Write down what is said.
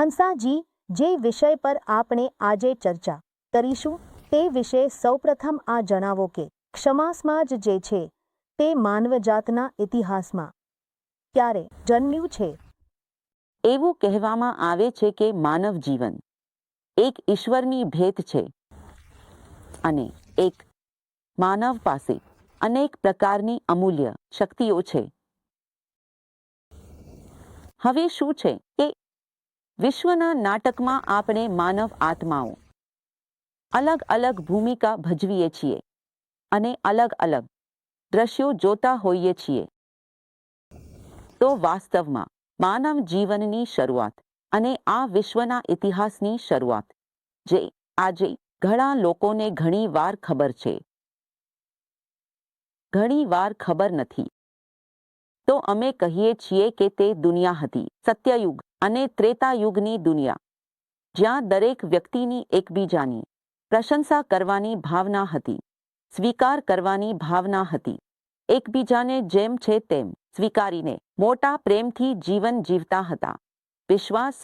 હંસાજી, જે વિષય પર આપણે આજે ચર્ચા કરીશું, તે વિશે સૌપ્રથમ આ જણાવો કે ક્ષમાસમાં જ જે છે, તે માનવજાતના ઇતિહાસમાં ક્યારે જન્મ્યું છે? એવું કહેવામાં આવે છે કે માનવ જીવન એક ઈશ્વરની ભેટ છે અને એક માનવ પાસે અનેક પ્રકારની અમૂલ્ય શક્તિઓ છે. હવે શું છે કે વિશ્વના નાટકમાં આપણે માનવ આત્માઓ. અલગ અલગ ભૂમિકા ભજવીએ છીએ. અને અલગ અલગ દ્રશ્યો જોતા હોઈએ છીએ. તો વાસ્તવમાં માનવ જીવનની શરૂઆત અને આ વિશ્વના ઇતિહાસની શરૂઆત, જે આજે ઘણા લોકોને ઘણી વાર ખબર છે. ઘણી વાર ખબર નથી. તો અમે કહીએ છીએ કે તે દુનિયા હતી, સત્યયુગ અને ત્રેતાયુગની દુનિયા, જ્યાં દરેક વ્યક્તિની એકબીજાની પ્રશંસા કરવાની ભાવના હતી, સ્વીકાર કરવાની ભાવના હતી. એકબીજાને જેમ છે તેમ સ્વીકારીને મોટા પ્રેમથી જીવન જીવતા હતા. વિશ્વાસ